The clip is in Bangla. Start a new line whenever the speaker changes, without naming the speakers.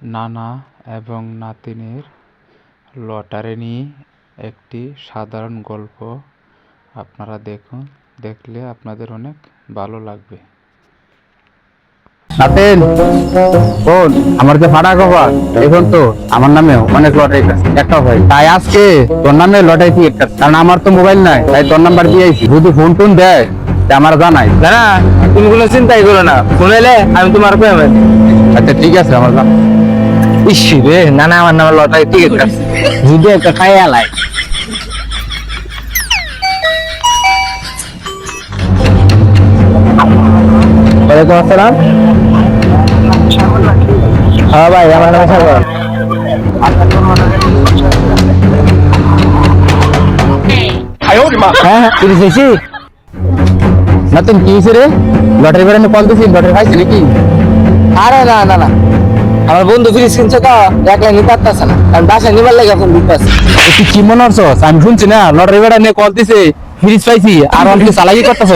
নানা এবং নাতিনের লটারি নিয়ে একটি সাধারণ গল্প আপনারা দেখুন দেখলে আপনাদের অনেক ভালো লাগবে।
নাতেন শোন আমার যে ভাড়া কভার এখন তো আমার নামে অনেক লটারি একটা ভাই তাই আজকে তোর নামে লটারি টিকিট কাটছে কারণ আমার তো মোবাইল নাই তাই তোর নাম্বার দিয়েছি যদি ফোন টোন দেয় তা আমার জানাই।
না না তুমি কোনো চিন্তাই করো না ফোন এলে আমি তোমার পেমেন্ট
আচ্ছা ঠিক আছে আমার জান
ইসি রে না না আমার নামে লটারি টিকিট কাটছে যদি একটা খাই আলাই ওয়ালাইকুম আসসালাম। হ্যাঁ ভাই, আমার নাম সাগর। হ্যাঁ তুই এসেছি।
নাতেন কি হয়েছে রে? লটারি বেড়ানো কল দিছি লটারি পাইছি নাকি?
আরে না না না। আমার বন্ধু ফ্রিজ কিনছে তো, একলাই নিতে পারতেছে না। কারণ বাসায় নিবার লাগে এখন দিতেছে
তুই কি মনে হচ্ছ আমি শুনছি না, লটারি বেড়া নিয়ে কল দিছে, ফ্রিজ পাইছি, আর অনেক চালাকি করতেছ।